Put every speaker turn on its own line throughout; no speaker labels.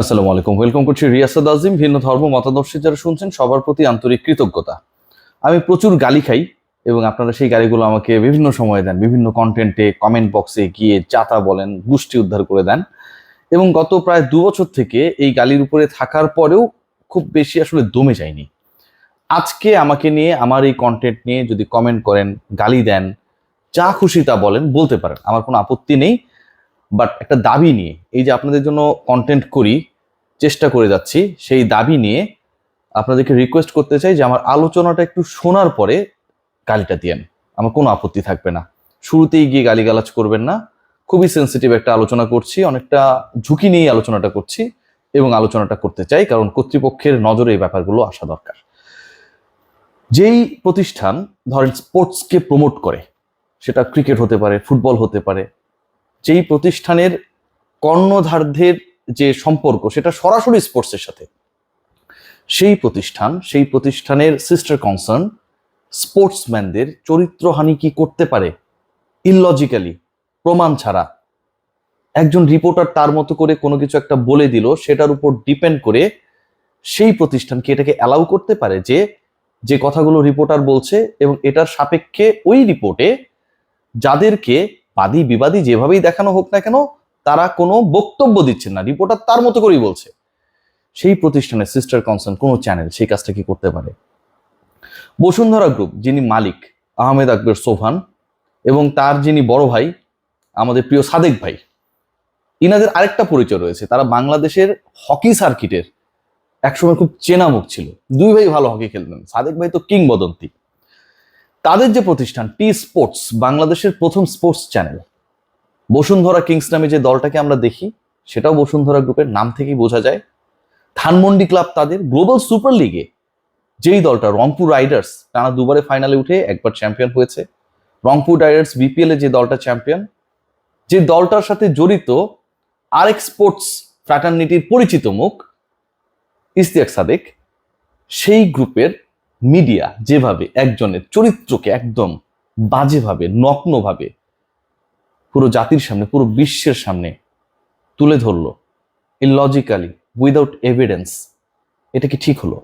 আসসালামু আলাইকুম। ওয়েলকাম করছি রিয়াসাদ আজিম। ভিন্ন ধর্ম, মতাদর্শী যারা শুনছেন, সবার প্রতি আন্তরিক কৃতজ্ঞতা। আমি প্রচুর গালি খাই এবং আপনারা সেই গালিগুলো আমাকে বিভিন্ন সময়ে দেন, বিভিন্ন কন্টেন্টে কমেন্ট বক্সে গিয়ে চাতা বলেন, গোষ্ঠী উদ্ধার করে দেন। এবং গত প্রায় দু বছর থেকে এই গালির উপরে থাকার পরেও খুব বেশি আসলে দমে যায়নি আজকে আমাকে নিয়ে, আমার এই কন্টেন্ট নিয়ে যদি কমেন্ট করেন, গালি দেন, যা খুশি তা বলেন, বলতে পারেন। আমার কোনো আপত্তি নেই। বাট একটা দাবি নিয়ে, এই যে আপনাদের জন্য কন্টেন্ট করি, চেষ্টা করে যাচ্ছি, সেই দাবি নিয়ে আপনাদেরকে রিকোয়েস্ট করতে চাই যে আমার আলোচনাটা একটু শোনার পরে গালিটা দিয়েন। আমার কোনো আপত্তি থাকবে না। শুরুতেই গিয়ে গালিগালাজ করবেন না। খুবই সেন্সিটিভ একটা আলোচনা করছি, অনেকটা ঝুঁকি নিয়ে আলোচনাটা করছি এবং আলোচনাটা করতে চাই, কারণ কর্তৃপক্ষের নজরে এই ব্যাপারগুলো আসা দরকার। যেই প্রতিষ্ঠান ধরেন স্পোর্টসকে প্রমোট করে, সেটা ক্রিকেট হতে পারে ফুটবল হতে পারে যেই প্রতিষ্ঠানের কর্ণধারদের যে সম্পর্ক, সেটা সরাসরি স্পোর্টসের সাথে। সেই প্রতিষ্ঠান, সেই প্রতিষ্ঠানের সিস্টার কনসার্ন স্পোর্টসম্যানদের চরিত্রহানি কি করতে পারে? ইললজিক্যালি প্রমাণ ছাড়া। একজন রিপোর্টার তার মতো করে কোনো কিছু একটা বলে দিল, সেটার উপর ডিপেন্ড করে সেই প্রতিষ্ঠান কি এটাকে অ্যালাউ করতে পারে যে যে কথাগুলো রিপোর্টার বলছে এবং এটার সাপেক্ষে ওই রিপোর্টে যাদেরকে বাদী বিবাদী যেভাবেই দেখানো হোক না কেন, তারা কোনো বক্তব্য দিচ্ছেন না। রিপোর্টার তার মতো করেই বলছে। সেই প্রতিষ্ঠানের সিস্টার কনসার্ন কোনো চ্যানেল সেই কাজটা কি করতে পারে? বসুন্ধরা গ্রুপ যিনি মালিক, আহমেদ আকবর সোভান এবং তার যিনি বড় ভাই, আমাদের প্রিয় সাদেক ভাই, ইনাদের আরেকটা পরিচয় রয়েছে। তারা বাংলাদেশের হকি সার্কিটের একসময় খুব চেনা মুখ ছিল। দুই ভাই ভালো হকি খেলতেন। সাদেক ভাই তো কিংবদন্তি। তাদের যে প্রতিষ্ঠান টি স্পোর্টস বাংলাদেশের প্রথম স্পোর্টস চ্যানেল বসুন্ধরা কিংস নামে যে দলটাকে আমরা দেখি, সেটাও বসুন্ধরা গ্রুপের নাম থেকেই বোঝা যায়। ধানমন্ডি ক্লাব তাদের গ্লোবাল সুপার লিগে যেই দলটা, রংপুর রাইডার্স টানা দুবারে ফাইনালে উঠে একবার চ্যাম্পিয়ন হয়েছে। রংপুর রাইডার্স বিপিএল এ যে দলটা চ্যাম্পিয়ন যে দলটার সাথে জড়িত আরেক স্পোর্টস ফ্র্যাটার্নিটির পরিচিত মুখ ইস্তিয়াক সাদেক, সেই গ্রুপের মিডিয়া যেভাবে একজনের চরিত্রকে একদম বাজেভাবে, নগ্নভাবে পুরো জাতির সামনে, পুরো বিশ্বের সামনে তুলে ধরলো ইলজিক্যালি উইদাউট এভিডেন্স এটা কি ঠিক হলো?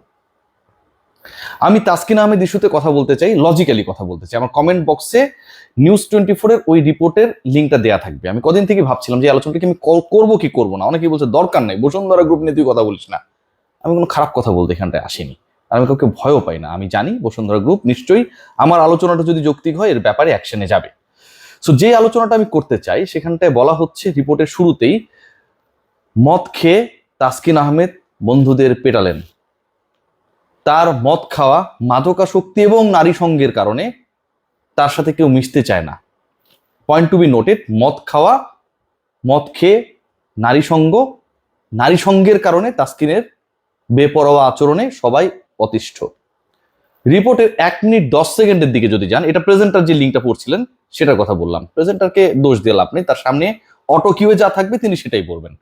আমি তাসকিন আহমেদ ইস্যুতে কথা বলতে চাই লজিক্যালি কথা বলতে চাই। আমার কমেন্ট বক্সে নিউজ টোয়েন্টি ফোরের ওই রিপোর্টের লিঙ্কটা দেওয়া থাকবে। আমি কদিন থেকে ভাবছিলাম যে এই আলোচনাটা কি আমি কল করব কি করব না? অনেকেই বলছে দরকার নাই, বসুন্ধরা গ্রুপ নিয়ে তুই কথা বলিস না। আমি কোনো খারাপ কথা বলতে এখানটায় আসিনি। আমি কাউকে ভয়ও পাই না। আমি জানি বসুন্ধরা গ্রুপ নিশ্চয়ই আমার আলোচনাটা যদি যৌক্তিক হয়, এর ব্যাপারে অ্যাকশনে যাবে। সো যে আলোচনাটা আমি করতে চাই, সেখানটায় বলা হচ্ছে রিপোর্টের শুরুতেই, মদ খেয়ে তাসকিন আহমেদ বন্ধুদের পেটালেন। তার মদ খাওয়া মাদকাসক্তি এবং নারী সঙ্গের কারণে তার সাথে কেউ মিশতে চায় না। পয়েন্ট টু বি নোটেড মদ খাওয়া, মদ খেয়ে নারী সঙ্গ, নারী সঙ্গের কারণে তাসকিনের বেপরোয়া আচরণে সবাই অতিষ্ঠ। রিপোর্টের এক মিনিট দশ সেকেন্ডের দিকে যদি যান, এটা প্রেজেন্টার যে লিঙ্কটা পড়ছিলেন, সেটার কথা বললাম। প্রেজেন্টারকে দোষ দিয়ে লাভ নেই, তার সামনে অটো কিউয়ে যা থাকবে, তিনি সেটাই বলবেন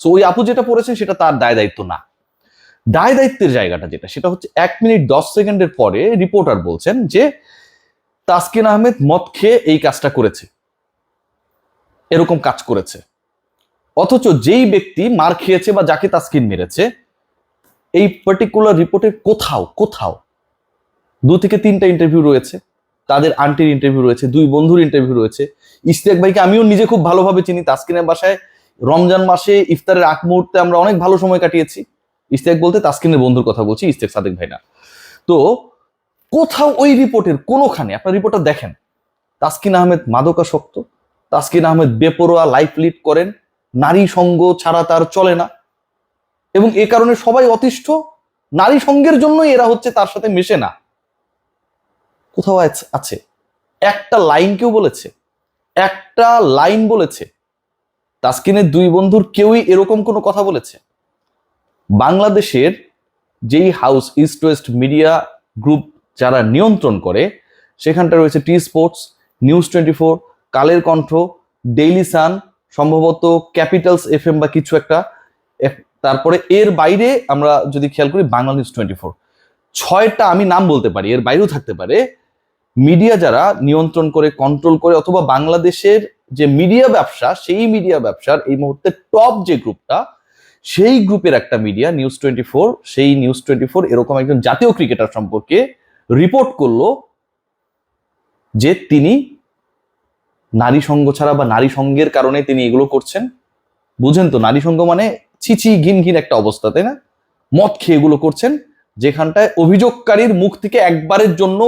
সো ওই আপু যেটা পড়েছেন, সেটা তার দায় দায়িত্ব না। দায় দায়িত্বের জায়গাটা যেটা, সেটা হচ্ছে এক মিনিট দশ সেকেন্ডের পরে রিপোর্টার বলছেন যে, তাসকিন আহমেদ মদ খেয়ে এই কাজটা করেছে। এরকম কাজ করেছে। অথচ যেই ব্যক্তি মার খেয়েছে বা যাকে তাসকিন মেরেছে এই পার্টিকুলার রিপোর্টের কোথাও কোথাও দু থেকে তিনটা ইন্টারভিউ রয়েছে, তাদের আন্টির ইন্টারভিউ রয়েছে, দুই বন্ধুর ইন্টারভিউ রয়েছে। ইস্তেক ভাইকে আমিও নিজে খুব ভালোভাবে চিনি, তাসকিনের বাসায় রমজান মাসে ইফতারের আগ মুহূর্তে আমরা অনেক ভালো সময় কাটিয়েছি। ইস্তেক বলতে তাসকিনের বন্ধুর কথা বলছি ইস্তেক সাদেক ভাই না। তো কোথাও ওই রিপোর্টের কোনোখানে, আপনার রিপোর্টটা দেখেন, তাসকিন আহমেদ মাদকাসক্ত, তাসকিন আহমেদ বেপরোয়া লাইফ লিড করেন, নারী সঙ্গ ছাড়া তার চলে না। এবং এ কারণে সবাই অতিষ্ঠ। নারী সঙ্গের জন্যই এরা হচ্ছে তার সাথে মেশে না। কোথাও আছে একটা লাইন কেউ বলেছে। একটা লাইন বলেছে। তাসকিনের দুই বন্ধুর কেউই এরকম কোনো কথা বলেছে। বাংলাদেশের যেই house east west media group যারা নিয়ন্ত্রণ করে সেখানটা রয়েছে T sports, news twenty four, Kaler Kantho, daily সান, সম্ভবত ক্যাপিটালস এফ বা কিছু একটা এক- তারপরে এর বাইরে আমরা যদি খেয়াল করি বাংলা নিউজ টোয়েন্টি ফোর ছয়টা আমি নাম বলতে পারি, এর বাইরেও থাকতে পারে। মিডিয়া যারা নিয়ন্ত্রণ করে কন্ট্রোল করে, অথবা বাংলাদেশের যে মিডিয়া ব্যবসা, সেই মিডিয়া ব্যবসার এই মুহূর্তে টপ যে গ্রুপটা সেই গ্রুপের একটা মিডিয়া নিউজ টোয়েন্টি ফোর সেই নিউজ টোয়েন্টি ফোর এরকম একজন জাতীয় ক্রিকেটার সম্পর্কে রিপোর্ট করল যে তিনি নারী সঙ্গ ছাড়া বা নারী সঙ্গের কারণে তিনি এগুলো করছেন। বুঝেন তো, নারী সঙ্গ মানে ছিছি ঘিন ঘিন একটা অবস্থা, তাই না? মদ খেয়ে এগুলো করছেন, যেখানটায় অভিযোগকারীর মুখ থেকে একবারের জন্য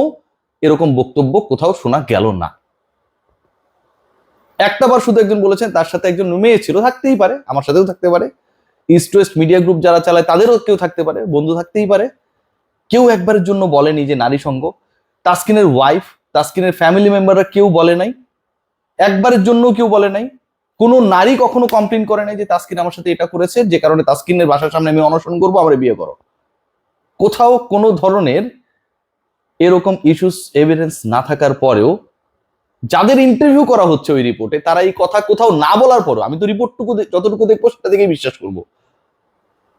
এরকম বক্তব্য কোথাও শোনা গেল না। একটা বার শুধু একজন বলেছেন, তার সাথে একজন মেয়ে ছিল, থাকতেই পারে, আমার সাথেও থাকতে পারে। ইস্ট ওয়েস্ট মিডিয়া গ্রুপ যারা চালায়, তাদেরও কেউ থাকতে পারে, বন্ধু থাকতেই পারে। কেউ একবারের জন্য বলেনি যে নারী সঙ্গ। তাসকিনের ওয়াইফ তাসকিনের ফ্যামিলি মেম্বাররা কেউ বলে নাই। একবারের জন্য কেউ বলে নাই। কোনো নারী কখনো কমপ্লেন করে নাই যে তাসকিন আমার সাথে এটা করেছে, যে কারণে তাসকিনের বাসার সামনে আমি অনশন করব, আমার বিয়ে করো। কোথাও কোনো ধরনের এরকম ইস্যুস এভিডেন্স না থাকার পরেও যাদের ইন্টারভিউ করা হচ্ছে ওই রিপোর্টে তারা এই কথা কোথাও না বলার পরেও, আমি তো রিপোর্টটুকু যতটুকু দেখব সেটা থেকেই বিশ্বাস করব।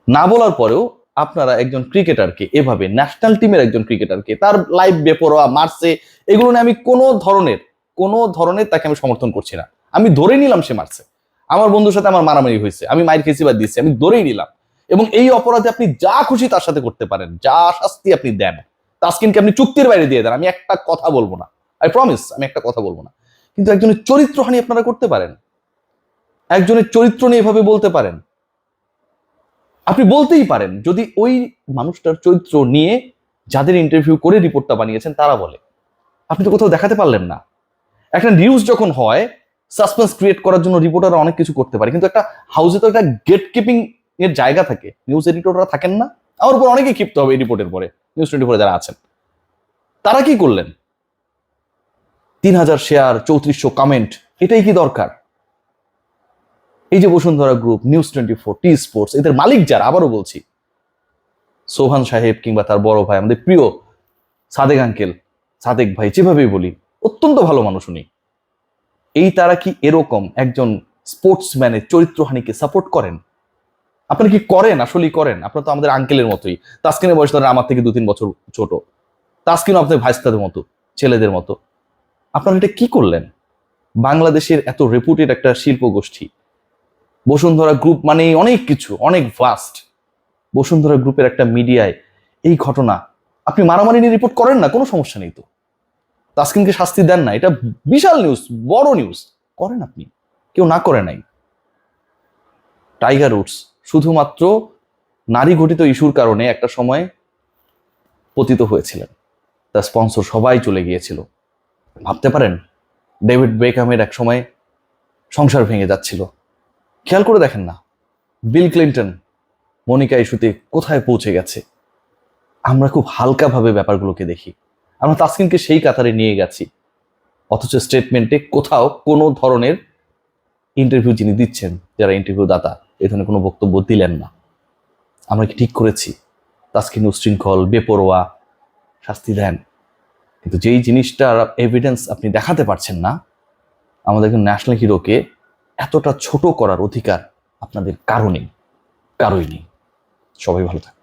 না বলার পরেও আপনারা একজন ক্রিকেটারকে এভাবে ন্যাশনাল টিমের একজন ক্রিকেটারকে তার লাইভ বেপরোয়া, মারছে, এগুলো নিয়ে আমি কোনো ধরনের কোনো ধরনের তাকে আমি সমর্থন করছি না। আমি ধরে নিলাম সে মারছে। আমার বন্ধুর সাথে আমার মারামারি হয়েছে, আমি মায়ের খেয়েছি বা দিচ্ছি আমি ধরেই নিলাম। এবং এই অপরাধে আপনি যা খুশি তার সাথে করতে পারেন, যা শাস্তি আপনি দেন। তাসকিনকে আপনি চুক্তির বাইরে দিয়ে দেন, আমি একটা কথা বলব না। আই প্রমিস আমি একটা কথা বলব না। কিন্তু একজনের চরিত্রহানি আপনারা করতে পারেন। একজনের চরিত্র নিয়ে এভাবে বলতে পারেন। আপনি বলতেই পারেন, যদি ওই মানুষটার চরিত্র নিয়ে যাদের ইন্টারভিউ করে রিপোর্টটা বানিয়েছেন, তারা বলে। আপনি তো কোথাও দেখাতে পারলেন না। একটা নিউজ যখন হয় সাসপেন্স ক্রিয়েট করার জন্য রিপোর্টাররা অনেক কিছু করতে পারে। কিন্তু একটা হাউসে তো একটা গেট কিপিং এর জায়গা থাকে। নিউজ এডিটররা থাকেন না। আমার উপর অনেকেই ক্ষিপ্ত হবে এই রিপোর্টের পরে নিউজ টোয়েন্টি ফোরে যারা আছেন। তারা কি করলেন? তিন হাজার শেয়ার চৌত্রিশশো কমেন্ট এটাই কি দরকার? এই যে Bashundhara group news twenty four T sports এদের মালিক যারা, আবারও বলছি, সোহান সাহেব কিংবা তার বড় ভাই, আমাদের প্রিয় সাদেক আঙ্কেল, সাদেক ভাই, যেভাবেই বলি, অত্যন্ত ভালো মানুষ উনি। এই তারা কি এরকম একজন স্পোর্টসম্যানের চরিত্রহানিকে সাপোর্ট করেন? আপনারা কি করেন? আসলেই করেন। আপনারা তো আমাদের আঙ্কেলের মতোই। তাস্কিনের বয়স ধরেন আমার থেকে দু তিন বছর ছোট। তাস্কিনও আপনাদের ভাইস্তাদের মতো, ছেলেদের মতো। আপনারা এটা কি করলেন? বাংলাদেশের এত রেপুটেড একটা শিল্প গোষ্ঠী বসুন্ধরা গ্রুপ মানে অনেক কিছু, অনেক ভাস্ট বসুন্ধরা গ্রুপের একটা মিডিয়ায় এই ঘটনা। আপনি মারামারি নিয়ে রিপোর্ট করেন না? কোনো সমস্যা নেই তো। তাসকিনকে শাস্তি দেন না। এটা বিশাল নিউজ বড় নিউজ করেন আপনি। কেউ না করে নাই। টাইগার উডস শুধুমাত্র নারী ঘটিত ইস্যুর কারণে একটা সময় পতিত হয়েছিলেন। তার স্পন্সর সবাই চলে গিয়েছিল। ভাবতে পারেন ডেভিড বেকামের এক সময় সংসার ভেঙে যাচ্ছিল। খেয়াল করে দেখেন না বিল ক্লিন্টন মনিকা ইস্যুতে কোথায় পৌঁছে গেছে। আমরা খুব হালকাভাবে ব্যাপারগুলোকে দেখি। আমরা তাসকিনকে সেই কাতারে নিয়ে গেছি। অথচ স্টেটমেন্টে কোথাও কোনো ধরনের ইন্টারভিউ যিনি দিচ্ছেন, যারা ইন্টারভিউ দাতা, এ ধরনের কোনো বক্তব্য দিলেন না। আমরা কি ঠিক করেছি? তাসকিন উশৃঙ্খল, বেপরোয়া শাস্তি দেন। কিন্তু যেই জিনিসটার এভিডেন্স আপনি দেখাতে পারছেন না, আমাদের একজন ন্যাশনাল হিরোকে এতটা ছোট করার অধিকার আপনাদের কারণেই কারোই নেই। সবাই ভালো থাকুন